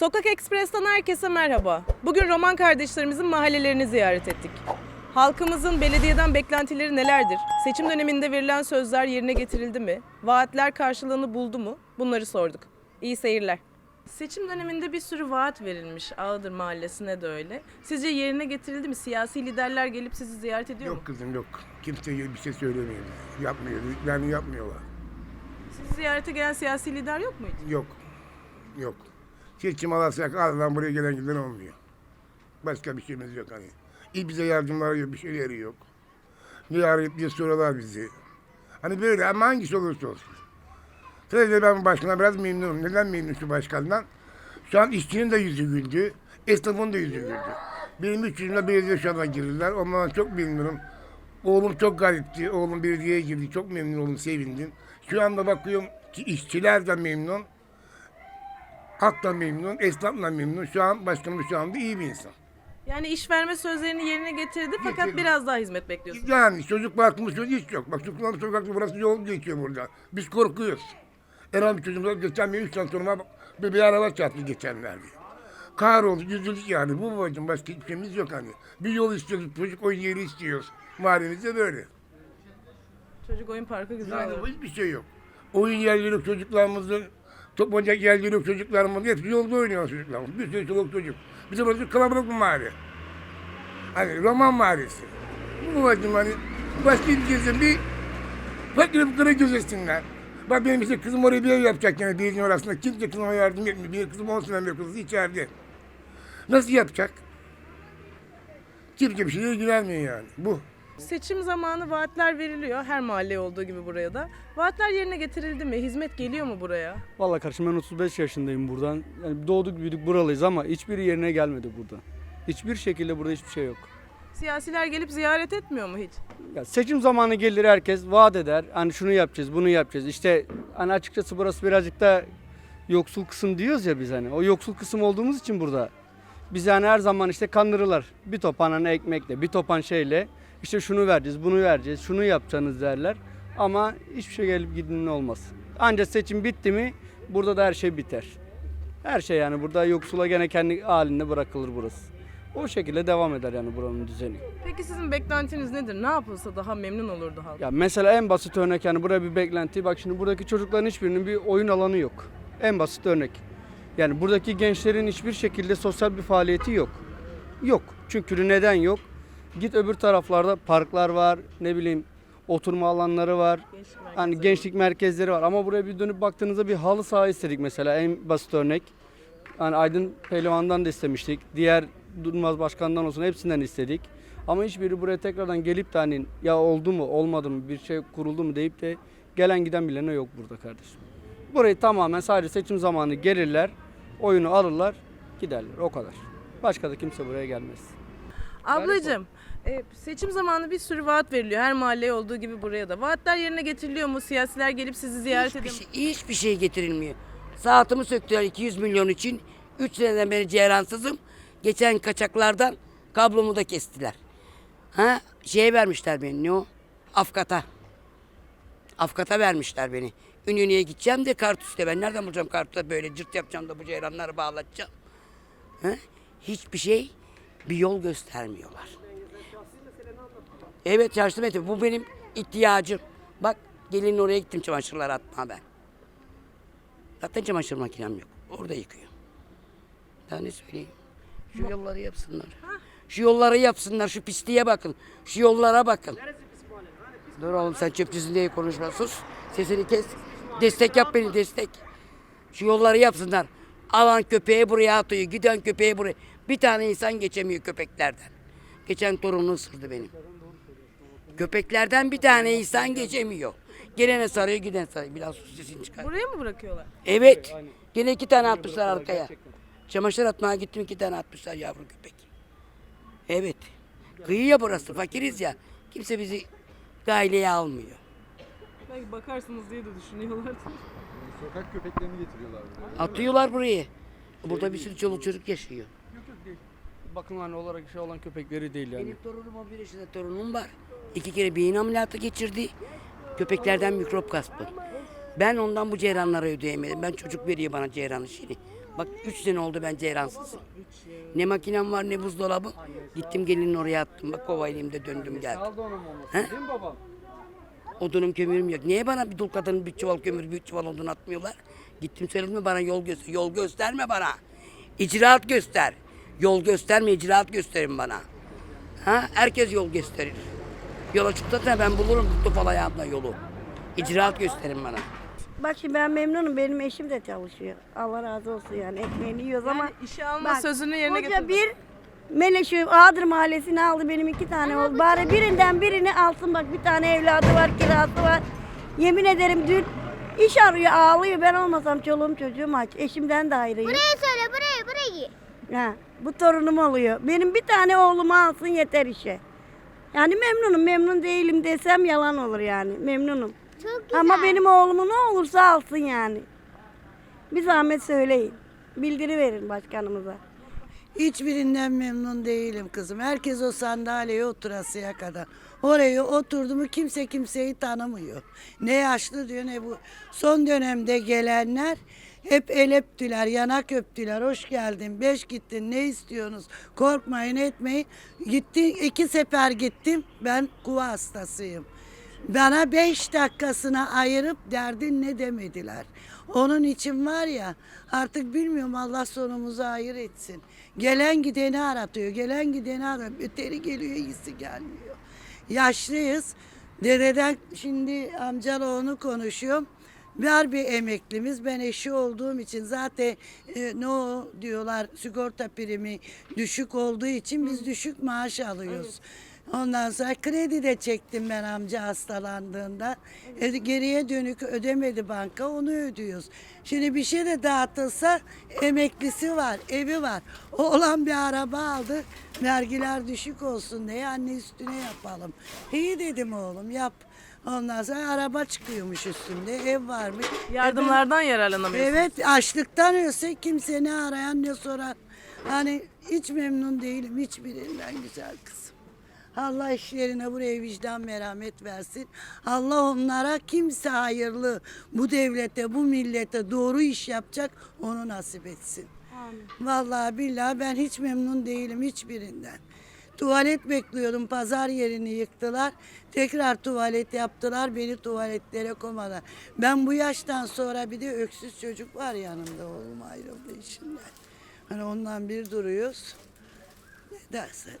Sokak Ekspres'ten herkese merhaba. Bugün Roman kardeşlerimizin mahallelerini ziyaret ettik. Halkımızın belediyeden beklentileri nelerdir? Seçim döneminde verilen sözler yerine getirildi mi? Vaatler karşılığını buldu mu? Bunları sorduk. İyi seyirler. Seçim döneminde bir sürü vaat verilmiş. Ağdır Mahallesi'ne de öyle. Sizce yerine getirildi mi? Siyasi liderler gelip sizi ziyaret ediyor mu? Yok kızım yok. Kimse bir şey söylemiyor. Yapmıyor. Yani yapmıyorlar. Sizi ziyarete gelen siyasi lider yok muydu? Yok. Yok. Seçim alırsak ardından buraya gelen giden olmuyor. Başka bir şeyimiz yok hani. İyi bize yardımları yok, bir şeyleri yok. Ne arayıp diye soruyorlar bizi. Hani böyle ama hangisi olursa olsun. Sadece ben bu başkandan biraz memnunum. Neden memnun şu başkandan? Şu an işçinin de yüzü güldü. Esnafın da yüzü güldü. Benim üç yüzümde belediye şu anda girdiler. Ondan çok memnunum. Oğlum çok gariplitti. Oğlum belediyeye girdi. Çok memnun oldum, sevindim. Şu anda bakıyorum ki işçiler de memnun. Halk da memnun, esnaf da memnun. Şu an başkanımız şu anda iyi bir insan. Yani iş verme sözlerini yerine getirdi fakat Getirdi. biraz daha hizmet bekliyorsunuz. Yani çocuk baktığımız çocuk hiç yok. Bak çocuklar sokakta burası yol geçiyor burada. Biz korkuyoruz. Erhan bir çocuğumuz geçen bir üç tane soruma bir, bir araba çarptı geçenlerde. Kahroldu, üzüldük yani. Bu babacığım başka hiçbir şeyimiz yok hani. Bir yol istiyoruz, çocuk oyun yeri istiyoruz. Mahallemizde böyle. Çocuk oyun parkı güzel. Yani hiçbir şey yok. Oyun yerleri çocuklarımızın. Top oynayacak yerleri yok çocuklarımızın. Hepsi yolda oynuyor çocuklarımız. Bir sürü çoluk çocuk. Bizim burası kalabalık bir mahalle. Hani roman mahallesi. Bu babacığım hani başka bir şeyse bir fakir fukara gözetsinler. Bak benim işte kızım oraya bir ev yapacak yani belediyenin orasında. Kimse kızıma yardım etmiyor. Benim kızım 10 sene kızı içeride. Nasıl yapacak? Kimse bir şeye ilgilenmiyor yani. Bu. Seçim zamanı vaatler veriliyor her mahalleye olduğu gibi buraya da. Vaatler yerine getirildi mi? Hizmet geliyor mu buraya? Vallahi kardeşim ben 35 yaşındayım buradan. Yani doğduk büyüdük buralıyız ama hiçbiri yerine gelmedi burada. Hiçbir şekilde burada hiçbir şey yok. Siyasiler gelip ziyaret etmiyor mu hiç? Ya seçim zamanı gelir herkes vaat eder. Hani şunu yapacağız, bunu yapacağız. İşte hani açıkçası burası birazcık da yoksul kısım diyoruz ya biz hani. O yoksul kısım olduğumuz için burada. Biz yani her zaman işte kandırırlar. Bir topan hani ekmekle, bir topan şeyle. İşte şunu vereceğiz, bunu vereceğiz, şunu yapacaksınız derler. Ama hiçbir şey gelip gidinin olmaz. Ancak seçim bitti mi burada da her şey biter. Her şey yani burada yoksula gene kendi halinde bırakılır burası. O şekilde devam eder yani buranın düzeni. Peki sizin beklentiniz nedir? Ne yapılsa daha memnun olurdu halk? Ya mesela en basit örnek yani buraya bir beklenti. Bak şimdi buradaki çocukların hiçbirinin bir oyun alanı yok. En basit örnek. Yani buradaki gençlerin hiçbir şekilde sosyal bir faaliyeti yok. Yok. Çünkü neden yok? Git öbür taraflarda parklar var, ne bileyim oturma alanları var. Gençlik Hani gençlik merkezleri var ama buraya bir dönüp baktığınızda bir halı saha istedik mesela en basit örnek. Hani Aydın Pehlivan'dan da istemiştik. Diğer Durmaz Başkan'dan olsun hepsinden istedik. Ama hiçbiri buraya tekrardan gelip de hani ya oldu mu olmadı mı bir şey kuruldu mu deyip de gelen giden bilene yok burada kardeşim. Burayı tamamen sadece seçim zamanı gelirler, oyunu alırlar, giderler o kadar. Başka da kimse buraya gelmez. Ablacığım, e, seçim zamanı bir sürü vaat veriliyor. Her mahalleye olduğu gibi buraya da. Vaatler yerine getiriliyor mu? Siyasiler gelip sizi ziyaret Hiçbir ediyor mu? şey, hiçbir şey getirilmiyor. Saatimi söktüler 200 milyon için. 3 seneden beri ceyransızım. Geçen kaçaklardan kablomu da kestiler. Ha şeye vermişler beni ne o? Afkata. Afkata vermişler beni. Ünlü'ye gideceğim de kartüste. Ben nereden bulacağım kartüste böyle cırt yapacağım da bu ceyranları bağlatacağım. Ha? Hiçbir şey bir yol göstermiyorlar. Evet çarşı metre. Bu benim ihtiyacım. Bak gelin oraya gittim çamaşırlar atma ben. Zaten çamaşır makinem yok. Orada yıkıyor. Daha ne söyleyeyim? Şu yolları yapsınlar. Şu yolları yapsınlar. Şu pisliğe bakın. Şu yollara bakın. Dur oğlum sen çöpçüsün diye konuşma. Sus. Sesini kes. Destek yap beni destek. Şu yolları yapsınlar. Alan köpeği buraya atıyor. Giden köpeği buraya. Bir tane insan geçemiyor köpeklerden. Geçen torunu ısırdı benim. Köpeklerden bir tane insan geçemiyor. Gelene sarıyor giden sarıyor. Biraz sus sesini çıkar. Buraya mı bırakıyorlar? Evet. Gene iki tane atmışlar arkaya. Çamaşır atmaya gittim iki tane atmışlar yavru köpek. Evet. Kıyıya burası fakiriz ya. Kimse bizi gaileye almıyor. Belki bakarsınız diye de düşünüyorlar. Sokak köpeklerini getiriyorlar buraya. Atıyorlar burayı. Burada bir sürü çoluk çocuk yaşıyor. Yok yok değil. Bakım hani olarak şey olan köpekleri değil yani. Benim torunum 11 yaşında torunum var. İki kere beyin ameliyatı geçirdi. Köpeklerden mikrop kaspı. Ben ondan bu ceyranları ödeyemedim. Ben çocuk veriyor bana ceyranı şimdi. Bak üç sene oldu ben ceyransızım. Ne makinem var ne buzdolabı. Gittim gelinin oraya attım. Bak kova elimde döndüm geldim. Kaldı onun maması. He? Değil mi babam? Odunum kömürüm yok. Niye bana bir dul kadının bir çuval kömür, bir çuval odun atmıyorlar? Gittim söyledim bana yol göster. Yol gösterme bana. İcraat göster. Yol gösterme, icraat gösterin bana. Ha? Herkes yol gösterir. Yola çıktı da ben bulurum tuttu fal ayağımda yolu. İcraat gösterin bana. Bak şimdi ben memnunum. Benim eşim de çalışıyor. Allah razı olsun yani. Ekmeğini yiyoruz ama Yani işe alma bak, sözünü yerine hoca getirdi. bir Meleşi Ağdır Mahallesi'ni aldı. Benim iki tane oldu. Bari birinden birini alsın. Bak bir tane evladı var, kirası var. Yemin ederim dün iş arıyor, ağlıyor. Ben olmasam çoluğum çocuğum aç. Eşimden de ayrıyım. Buraya söyle buraya burayı. Ha, bu torunum oluyor. Benim bir tane oğlumu alsın yeter işe. Yani memnunum. Memnun değilim desem yalan olur yani. Memnunum. Çok güzel. Ama benim oğlumu ne olursa alsın yani. Bir zahmet söyleyin. Bildiri verin başkanımıza. Hiçbirinden memnun değilim kızım. Herkes o sandalyeye oturasıya kadar. Oraya oturdu mu kimse kimseyi tanımıyor. Ne yaşlı diyor ne bu. Son dönemde gelenler hep el öptüler, yanak öptüler. Hoş geldin, beş gittin, ne istiyorsunuz? Korkmayın, etmeyin. Gitti, iki sefer gittim. Ben kuva hastasıyım. Bana beş dakikasına ayırıp derdin ne demediler. Onun için var ya artık bilmiyorum Allah sonumuzu hayır etsin. Gelen gideni aratıyor. Gelen gideni aratıyor. Öteri geliyor iyisi gelmiyor. Yaşlıyız. Dededen şimdi amcalı onu konuşuyorum. Var bir emeklimiz. Ben eşi olduğum için zaten e, ne o diyorlar sigorta primi düşük olduğu için biz düşük maaş alıyoruz. Ondan sonra kredi de çektim ben amca hastalandığında. E, geriye dönük ödemedi banka onu ödüyoruz. Şimdi bir şey de dağıtılsa emeklisi var, evi var. Oğlan bir araba aldı. Vergiler düşük olsun diye anne üstüne yapalım. İyi dedim oğlum yap. Ondan sonra araba çıkıyormuş üstünde, ev varmış. Yardımlardan yararlanamıyorsunuz. Evet açlıktan ölse kimse ne arayan ne soran. Hani hiç memnun değilim hiçbirinden güzel kızım. Allah işlerine buraya vicdan merhamet versin. Allah onlara kimse hayırlı bu devlete bu millete doğru iş yapacak onu nasip etsin. Vallahi billahi ben hiç memnun değilim hiçbirinden. Tuvalet bekliyordum. Pazar yerini yıktılar. Tekrar tuvalet yaptılar. Beni tuvaletlere koymadılar. Ben bu yaştan sonra bir de öksüz çocuk var yanımda. Oğlum ayrıldı işinden. Hani ondan bir duruyoruz. Ne dersen.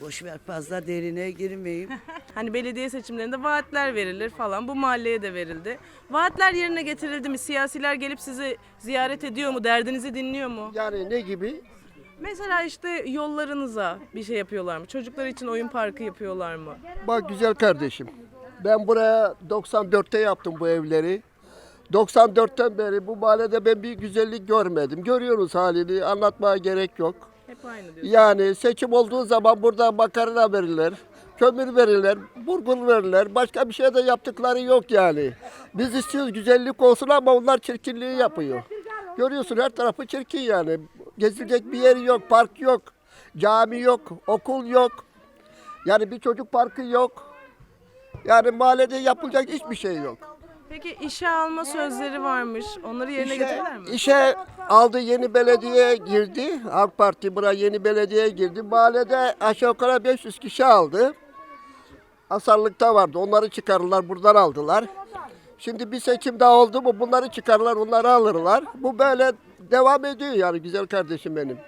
Boş ver fazla derine girmeyeyim. Hani belediye seçimlerinde vaatler verilir falan. Bu mahalleye de verildi. Vaatler yerine getirildi mi? Siyasiler gelip sizi ziyaret ediyor mu? Derdinizi dinliyor mu? Yani ne gibi? Mesela işte yollarınıza bir şey yapıyorlar mı? Çocuklar için oyun parkı yapıyorlar mı? Bak güzel kardeşim. Ben buraya 94'te yaptım bu evleri. 94'ten beri bu mahallede ben bir güzellik görmedim. Görüyoruz halini anlatmaya gerek yok. Hep aynı diyorsun. Yani seçim olduğu zaman burada makarna verirler, kömür verirler, burgun verirler. Başka bir şey de yaptıkları yok yani. Biz istiyoruz güzellik olsun ama onlar çirkinliği yapıyor. Görüyorsun her tarafı çirkin yani. Gezilecek bir yer yok, park yok, cami yok, okul yok. Yani bir çocuk parkı yok. Yani mahallede yapılacak hiçbir şey yok. Peki işe alma sözleri varmış. Onları yerine getirirler mi? işe aldı yeni belediye girdi. AK Parti buraya yeni belediye girdi. Mahallede aşağı yukarı 500 kişi aldı. Hasarlıkta vardı. Onları çıkarırlar buradan aldılar. Şimdi bir seçim daha oldu mu bunları çıkarırlar onları alırlar. Bu böyle devam ediyor yani güzel kardeşim benim.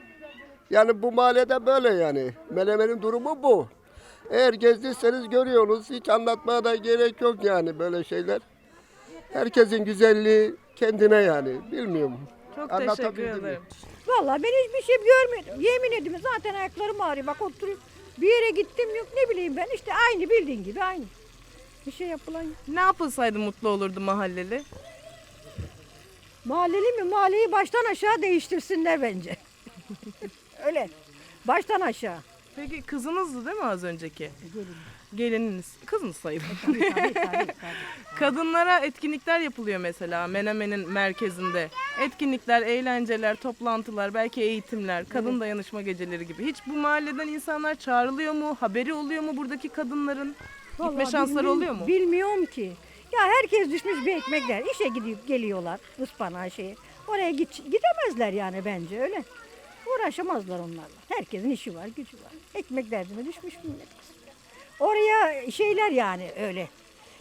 Yani bu mahallede böyle yani. Melemen'in durumu bu. Eğer gezdiyseniz görüyorsunuz. Hiç anlatmaya da gerek yok yani böyle şeyler. Herkesin güzelliği kendine yani. Bilmiyorum. Çok Anlatabildim teşekkür mi? ederim. Vallahi ben hiçbir şey görmedim. Yemin ediyorum zaten ayaklarım ağrıyor. Bak oturuyorum. Bir yere gittim yok ne bileyim ben işte aynı bildiğin gibi aynı. Bir şey yapılan yok. Ne yapılsaydı mutlu olurdu mahalleli? Mahalleli mi? Mahalleyi baştan aşağı değiştirsinler bence. Öyle. Baştan aşağı. Peki kızınızdı değil mi az önceki? Gelininiz. Kızınız sayılır. Tabii tabii tabii. Kadınlara etkinlikler yapılıyor mesela Menemen'in merkezinde. Etkinlikler, eğlenceler, toplantılar, belki eğitimler, kadın dayanışma geceleri gibi. Hiç bu mahalleden insanlar çağrılıyor mu? Haberi oluyor mu buradaki kadınların? Gitme Vallahi şansları bilmi- oluyor mu? Bilmiyorum ki. Ya herkes düşmüş bir ekmekler. İşe gidip geliyorlar ıspanağı şeyi. Oraya git, gidemezler yani bence öyle. Uğraşamazlar onlarla. Herkesin işi var, gücü var. Ekmek derdine düşmüş millet. Oraya şeyler yani öyle.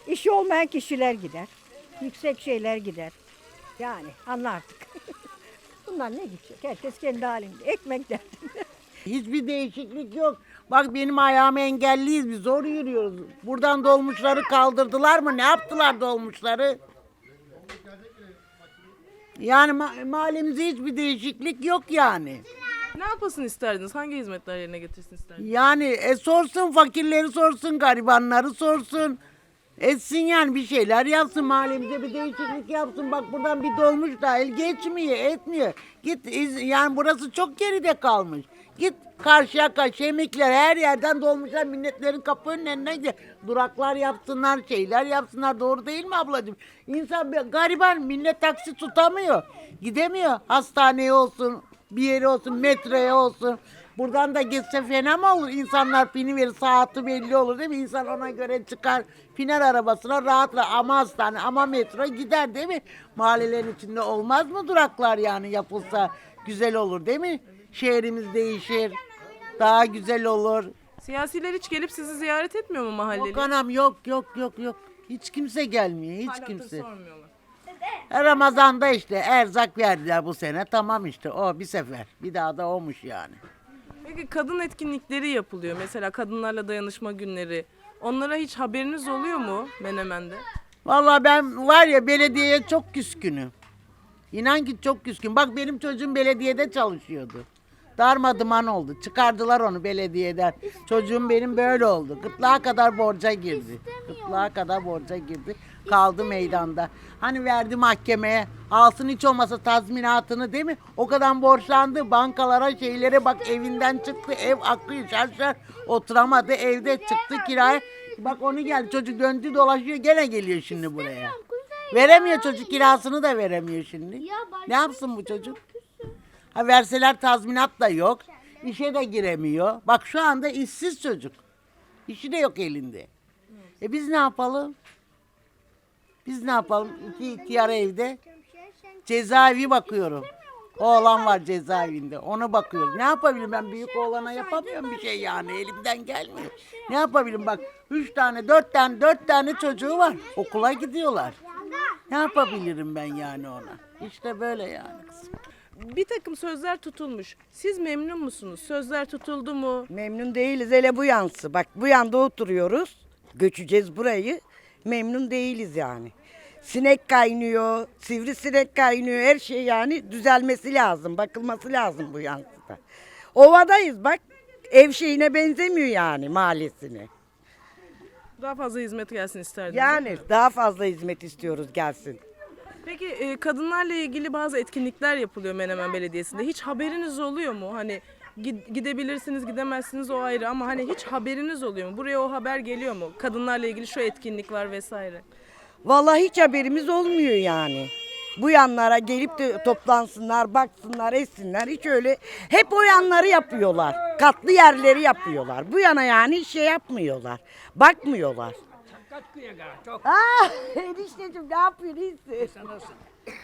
İşi olmayan kişiler gider. Yüksek şeyler gider. Yani anla artık. Bunlar ne gidecek? Herkes kendi halinde. Ekmek derdinde. Hiçbir değişiklik yok. Bak benim ayağım engelliyiz biz zor yürüyoruz. Buradan dolmuşları kaldırdılar mı? Ne yaptılar dolmuşları? Yani ma- mahallemizde hiçbir değişiklik yok yani. Ne yapasın isterdiniz? Hangi hizmetler yerine getirsin isterdiniz? Yani e, sorsun fakirleri sorsun, garibanları sorsun. Etsin yani bir şeyler yapsın mahallemize bir değişiklik yapsın. Bak buradan bir dolmuş dahil geçmiyor, etmiyor. Git iz- yani burası çok geride kalmış. Git Karşıyaka, Şemikler her yerden dolmuşlar milletlerin kapı önüne gidiyor. Duraklar yapsınlar, şeyler yapsınlar. Doğru değil mi ablacığım? İnsan bir gariban millet taksi tutamıyor. Gidemiyor. Hastaneye olsun, bir yere olsun, metroya olsun. Buradan da geçse fena mı olur? İnsanlar pini verir, saati belli olur değil mi? İnsan ona göre çıkar, piner arabasına rahat rahat ama hastane ama metro gider değil mi? Mahallelerin içinde olmaz mı duraklar yani yapılsa güzel olur değil mi? Şehrimiz değişir, daha güzel olur. Siyasiler hiç gelip sizi ziyaret etmiyor mu mahalleli? Yok anam yok yok yok yok. Hiç kimse gelmiyor, hiç Hala kimse. sormuyorlar. E, Ramazan'da işte erzak verdiler bu sene. Tamam işte o bir sefer. Bir daha da olmuş yani. Peki kadın etkinlikleri yapılıyor. Mesela kadınlarla dayanışma günleri. Onlara hiç haberiniz oluyor mu Menemen'de? Vallahi ben var ya belediyeye çok küskünüm. İnan ki çok küskün. Bak benim çocuğum belediyede çalışıyordu. Darmaduman oldu. Çıkardılar onu belediyeden. Çocuğum benim böyle oldu. Gırtlağa kadar borca girdi. Gırtlağa kadar borca girdi. Kaldı meydanda. Hani verdi mahkemeye. Alsın hiç olmasa tazminatını değil mi? O kadar borçlandı. Bankalara şeylere bak evinden çıktı. Ev akıyor şarşar. Oturamadı evde çıktı kiraya. Bak onu geldi. Çocuk döndü dolaşıyor. Gene geliyor şimdi buraya. Veremiyor çocuk kirasını da veremiyor şimdi. Ne yapsın bu çocuk? Ha verseler tazminat da yok. İşe de giremiyor. Bak şu anda işsiz çocuk. İşi de yok elinde. E biz ne yapalım? Biz ne yapalım? İki ihtiyar evde. Cezaevi bakıyorum. Oğlan var cezaevinde. Ona bakıyorum. Ne yapabilirim ben büyük oğlana yapamıyorum bir şey yani. Elimden gelmiyor. Ne yapabilirim bak. Üç tane, dört tane, dört tane çocuğu var. Okula gidiyorlar. Ne yapabilirim ben yani ona? İşte böyle yani kızım. Bir takım sözler tutulmuş. Siz memnun musunuz? Sözler tutuldu mu? Memnun değiliz hele bu yansı. Bak bu yanda oturuyoruz. Göçeceğiz burayı. Memnun değiliz yani. Sinek kaynıyor, sivrisinek kaynıyor. Her şey yani düzelmesi lazım. Bakılması lazım bu yansıda. Ovadayız bak. Ev şeyine benzemiyor yani mahallesine. Daha fazla hizmet gelsin isterdiniz. Yani daha fazla hizmet istiyoruz gelsin. Peki e, kadınlarla ilgili bazı etkinlikler yapılıyor Menemen Belediyesi'nde. Hiç haberiniz oluyor mu? Hani gid- gidebilirsiniz, gidemezsiniz o ayrı ama hani hiç haberiniz oluyor mu? Buraya o haber geliyor mu? Kadınlarla ilgili şu etkinlik var vesaire. Vallahi hiç haberimiz olmuyor yani. Bu yanlara gelip de toplansınlar, baksınlar, etsinler. Hiç öyle. Hep o yanları yapıyorlar. Katlı yerleri yapıyorlar. Bu yana yani hiç şey yapmıyorlar. Bakmıyorlar. Ah, enişteciğim ne yapıyorsun? İyisin.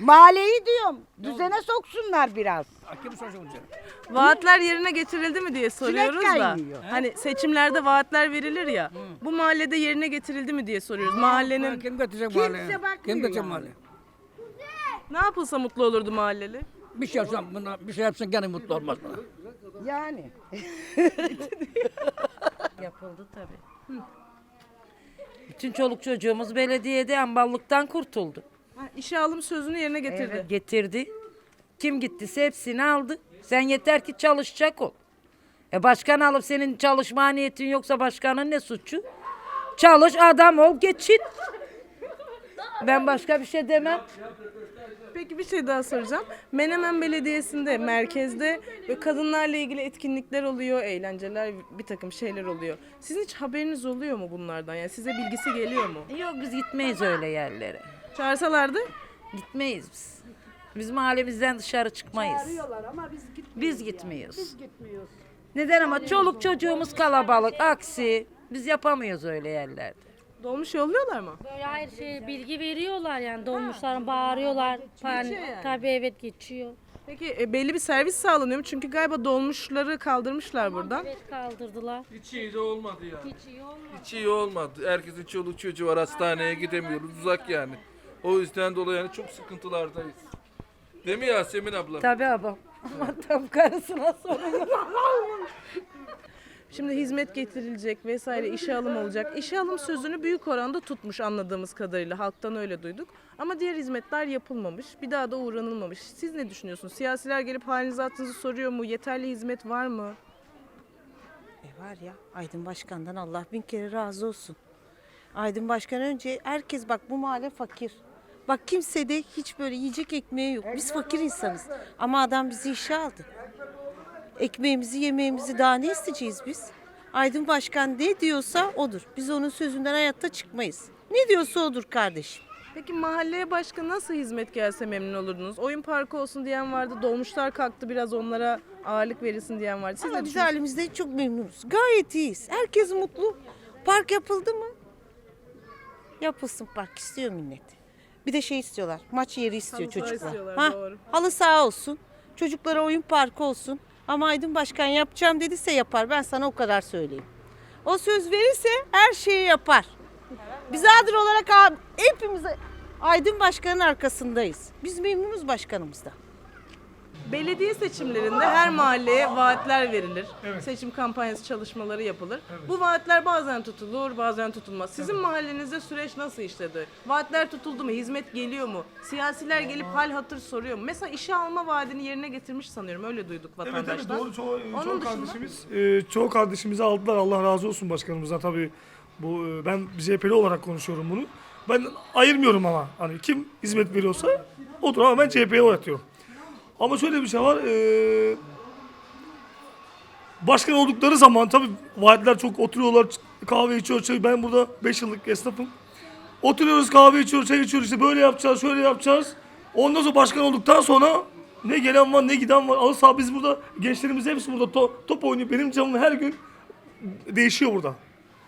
Mahalleyi diyorum. Düzene soksunlar biraz. Vaatler yerine getirildi mi diye soruyoruz da. kaynıyor. Hani seçimlerde vaatler verilir ya. Bu mahallede yerine getirildi mi diye soruyoruz. Mahallenin Kim götürecek Kimse bakmıyor yani. ne yapılsa mutlu olurdu mahalleli? Bir şey yapsam, buna, bir şey yapsam gene mutlu olmaz bana. Yani. Yapıldı tabii. Bütün çoluk çocuğumuz belediyede amballıktan kurtuldu. Ha, işe alım sözünü yerine getirdi. Evet, getirdi. Kim gittiyse hepsini aldı. Sen yeter ki çalışacak ol. E başkan alıp senin çalışma niyetin yoksa başkanın ne suçu? Çalış adam ol geçin. Ben başka bir şey demem. Peki bir şey daha soracağım. Menemen Belediyesi'nde, merkezde ve kadınlarla ilgili etkinlikler oluyor, eğlenceler, bir takım şeyler oluyor. Sizin hiç haberiniz oluyor mu bunlardan? Yani size bilgisi geliyor mu? Yok biz gitmeyiz öyle yerlere. Çağırsalardı? Gitmeyiz biz. Biz mahallemizden dışarı çıkmayız. ama biz Biz gitmiyoruz. Neden ama çoluk çocuğumuz kalabalık aksi. Biz yapamıyoruz öyle yerlerde. Dolmuş yolluyorlar mı? Böyle hayır şey bilgi veriyorlar yani dolmuşların bağırıyorlar. Pan, Geçiyor yani. Tabii evet geçiyor. Peki e, belli bir servis sağlanıyor mu? Çünkü galiba dolmuşları kaldırmışlar buradan. Evet kaldırdılar. Hiç iyi de olmadı yani. Hiç iyi olmadı. Hiç iyi olmadı. Herkesin çoluk çocuğu var hastaneye gidemiyoruz uzak yani. O yüzden dolayı yani çok sıkıntılardayız. Değil mi Yasemin abla? Tabii abam. Ama tam karısına soruyor. Şimdi hizmet getirilecek vesaire işe alım olacak. İşe alım sözünü büyük oranda tutmuş anladığımız kadarıyla. Halktan öyle duyduk. Ama diğer hizmetler yapılmamış. Bir daha da uğranılmamış. Siz ne düşünüyorsunuz? Siyasiler gelip halinizi hatırınızı soruyor mu? Yeterli hizmet var mı? E var ya Aydın Başkan'dan Allah bin kere razı olsun. Aydın Başkan önce herkes bak bu mahalle fakir. Bak kimse de hiç böyle yiyecek ekmeği yok. Biz fakir insanız. Ama adam bizi işe aldı. Ekmeğimizi yemeğimizi daha ne isteyeceğiz biz? Aydın Başkan ne diyorsa odur. Biz onun sözünden hayatta çıkmayız. Ne diyorsa odur kardeşim. Peki mahalleye başka nasıl hizmet gelse memnun olurdunuz? Oyun parkı olsun diyen vardı. Dolmuşlar kalktı biraz onlara ağırlık verilsin diyen vardı. Siz Ama ne biz düşünüyorsunuz? halimizde çok memnunuz. Gayet iyiyiz. Herkes mutlu. Park yapıldı mı? Yapılsın park istiyor millet. Bir de şey istiyorlar. Maç yeri istiyor Halı saha çocuklar. istiyorlar, Ha, doğru. halı saha olsun. Çocuklara oyun parkı olsun. Ama Aydın Başkan yapacağım dediyse yapar. Ben sana o kadar söyleyeyim. O söz verirse her şeyi yapar. Biz Adır olarak hepimiz Aydın Başkan'ın arkasındayız. Biz memnunuz başkanımızdan. Belediye seçimlerinde her mahalleye vaatler verilir. Seçim kampanyası çalışmaları yapılır. Bu vaatler bazen tutulur, bazen tutulmaz. Sizin mahallenizde süreç nasıl işledi? Vaatler tutuldu mu? Hizmet geliyor mu? Siyasiler gelip hal hatır soruyor mu? Mesela işe alma vaadini yerine getirmiş sanıyorum. Öyle duyduk Evet vatandaşlar. evet doğru çoğu, Onun çoğu dışında- kardeşimiz e, çoğu kardeşimizi aldılar Allah razı olsun başkanımızdan tabii bu e, ben CHP'li olarak konuşuyorum bunu. Ben ayırmıyorum ama hani kim hizmet veriyorsa odur ama ben CHP'ye oy atıyorum. Ama şöyle bir şey var. E, başkan oldukları zaman tabii vaatler çok oturuyorlar kahve içiyor çay. Ben burada 5 yıllık esnafım. Oturuyoruz kahve içiyoruz çay içiyoruz işte böyle yapacağız şöyle yapacağız. Ondan sonra başkan olduktan sonra ne gelen var ne giden var. Alı saha biz burada gençlerimiz hepsi burada to- top oynuyor. Benim camım her gün değişiyor burada.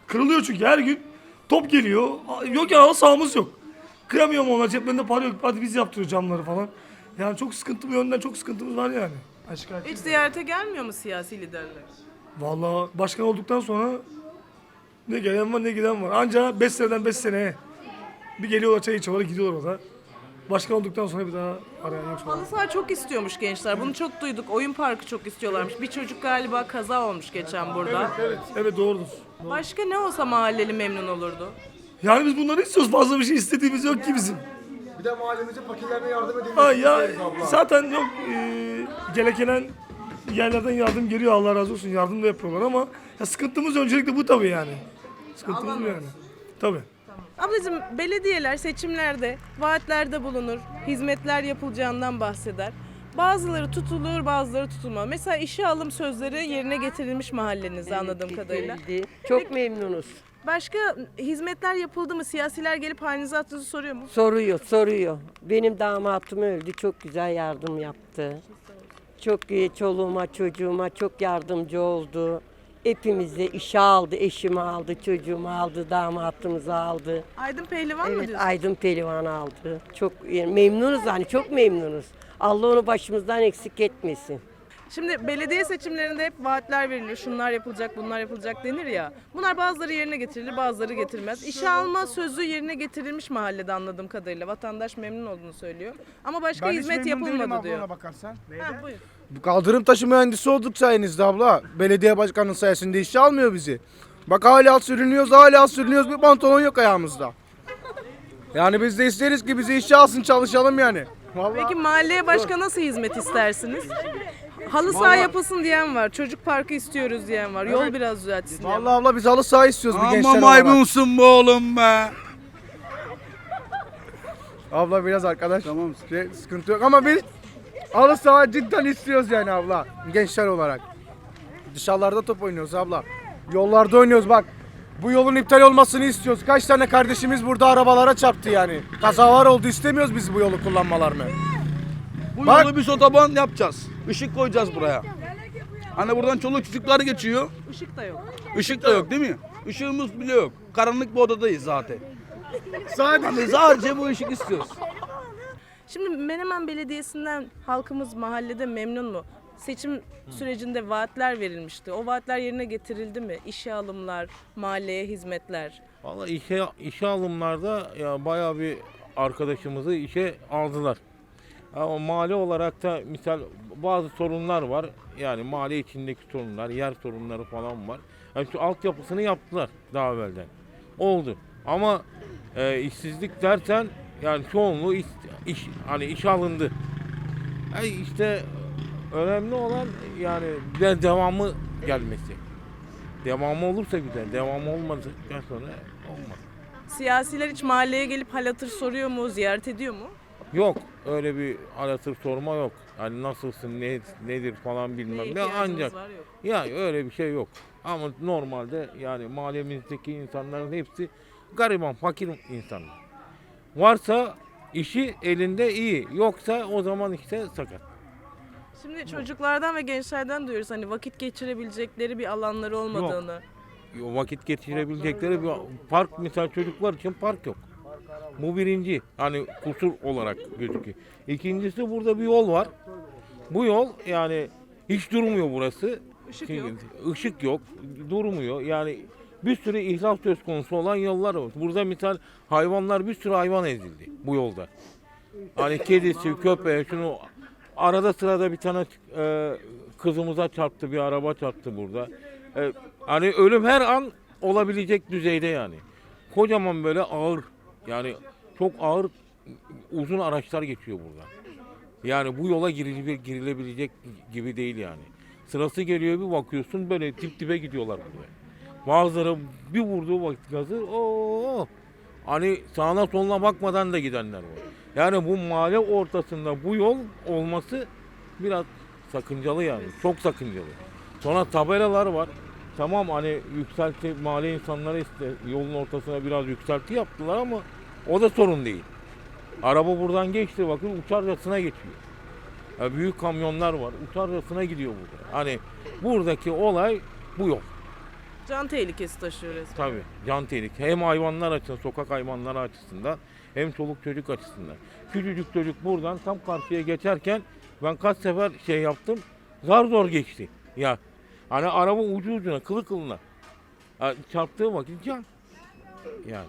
Kırılıyor çünkü her gün top geliyor. Yok ya halı sahamız yok. Kıyamıyorum ona ceplerinde para yok. Hadi biz yaptırıyor camları falan. Yani çok sıkıntı bu yönden çok sıkıntımız var yani. Şikayetçiyim. Hiç ziyarete gelmiyor mu siyasi liderler? Vallahi başkan olduktan sonra ne gelen var ne giden var. Anca 5 seneden 5 seneye bir geliyorlar çay içiyorlar gidiyorlar orada. Başkan olduktan sonra bir daha arayan yok. Halı saha çok istiyormuş gençler. Bunu çok duyduk. Oyun parkı çok istiyorlarmış. Bir çocuk galiba kaza olmuş geçen burada. Evet, evet doğrudur. Başka ne olsa mahalleli memnun olurdu? Yani biz bunları istiyoruz. Fazla bir şey istediğimiz yok ki bizim. Bir de mahallemize fakirlerine yardım edelim. Ha ya zaten yok e, gerekenen yerlerden yardım geliyor Allah razı olsun yardım da yapıyorlar ama ya sıkıntımız öncelikle bu tabii yani. Sıkıntımız bu yani. Tabii. Ablacığım belediyeler seçimlerde vaatlerde bulunur, hizmetler yapılacağından bahseder. Bazıları tutulur, bazıları tutulmaz. Mesela işe alım sözleri yerine getirilmiş mahallenizde anladığım kadarıyla. Çok memnunuz. Başka hizmetler yapıldı mı? Siyasiler gelip halinizi hatırınızı soruyor mu? Soruyor, soruyor. Benim damatım öldü, çok güzel yardım yaptı. Çok iyi çoluğuma, çocuğuma çok yardımcı oldu. Hepimizi işe aldı, eşimi aldı, çocuğumu aldı, damatımızı aldı. Aydın Pehlivan mı Evet, diyorsun? Aydın Pelivan aldı. Çok yani memnunuz hani, çok memnunuz. Allah onu başımızdan eksik etmesin. Şimdi belediye seçimlerinde hep vaatler verilir. Şunlar yapılacak, bunlar yapılacak denir ya. Bunlar bazıları yerine getirilir, bazıları getirilmez. İşe alma sözü yerine getirilmiş mahallede anladığım kadarıyla. Vatandaş memnun olduğunu söylüyor. Ama başka hizmet yapılmadı diyor. bakarsan. Ha, buyur. Kaldırım taşı mühendisi olduk sayenizde abla. Belediye başkanının sayesinde işe almıyor bizi. Bak hala sürünüyoruz hala sürünüyoruz bir pantolon yok ayağımızda. Yani biz de isteriz ki bizi işe alsın çalışalım yani. Vallahi. Peki mahalleye başka nasıl hizmet istersiniz? Halı saha yapılsın diyen var, çocuk parkı istiyoruz diyen var, yol biraz düzeltsin diyen var. Vallahi abla biz halı saha istiyoruz bir gençler Ama olarak. maymunsun bu oğlum be. Abla biraz arkadaş. Tamam. Şey, sıkıntı yok ama biz halı saha cidden istiyoruz yani abla. Gençler olarak. Dışarılarda top oynuyoruz abla. Yollarda oynuyoruz bak. Bu yolun iptal olmasını istiyoruz. Kaç tane kardeşimiz burada arabalara çarptı yani. Kazalar oldu istemiyoruz biz bu yolu kullanmalarını. Bu Bak. yolu biz otoban yapacağız. Işık koyacağız buraya. Hani buradan çoluk çocuklar geçiyor. Işık da yok. Işık da yok değil mi? Işığımız bile yok. karanlık bir odadayız zaten. Sadece sadece bu ışık istiyoruz. Şimdi Menemen Belediyesi'nden halkımız mahallede memnun mu? Seçim sürecinde vaatler verilmişti. O vaatler yerine getirildi mi? İşe alımlar, mahalleye hizmetler. Valla işe, işe alımlarda ya bayağı bir arkadaşımızı işe aldılar. Ama mali olarak da misal bazı sorunlar var. Yani mahalle içindeki sorunlar, yer sorunları falan var. Yani şu altyapısını yaptılar daha evvelden. Oldu. Ama e, işsizlik dersen yani çoğunluğu iş, iş hani işe alındı. Yani işte önemli olan yani de devamı gelmesi. Devamı olursa güzel. Devamı olmadıktan sonra olmaz. Siyasiler hiç mahalleye gelip hal hatır soruyor mu, ziyaret ediyor mu? Yok öyle bir aratır sorma yok. Hani nasılsın ne nedir falan bilmem ne ancak var yok. ya öyle bir şey yok. Ama normalde yani mahallemizdeki insanların hepsi gariban, fakir insanlar. Varsa işi elinde iyi, yoksa o zaman işte sakat. Şimdi çocuklardan ve gençlerden duyuyoruz hani vakit geçirebilecekleri bir alanları olmadığını. O vakit geçirebilecekleri bir park misal çocuklar için park yok. Bu birinci hani kusur olarak gözüküyor. İkincisi burada bir yol var. Bu yol yani hiç durmuyor burası. Işık Çünkü yok. Işık yok, durmuyor. Yani bir sürü ihlal söz konusu olan yollar var. Burada misal hayvanlar bir sürü hayvan ezildi bu yolda. Hani kedisi, köpeği, şunu arada sırada bir tane e, kızımıza çarptı, bir araba çarptı burada. E, hani ölüm her an olabilecek düzeyde yani. Kocaman böyle ağır, yani çok ağır uzun araçlar geçiyor burada. Yani bu yola girile- girilebilecek gibi değil yani. Sırası geliyor bir bakıyorsun böyle dip dibe gidiyorlar buraya. Bazıları bir vurduğu vakit gazı o hani sağına soluna bakmadan da gidenler var. Yani bu mahalle ortasında bu yol olması biraz sakıncalı yani. Çok sakıncalı. Sonra tabelalar var. Tamam hani yükselti mahalle insanları işte yolun ortasına biraz yükselti yaptılar ama o da sorun değil. Araba buradan geçti bakın uçarcasına geçiyor. Ya büyük kamyonlar var. Uçarcasına gidiyor burada. Hani buradaki olay bu yol. Can tehlikesi taşıyor resmen. Tabii can tehlike. Hem hayvanlar açısından, sokak hayvanları açısından hem çoluk çocuk açısından. Küçücük çocuk buradan tam karşıya geçerken ben kaç sefer şey yaptım. Zar zor geçti. Ya hani araba ucu ucuna, kılı kılına. Ya, çarptığı vakit can. Yani.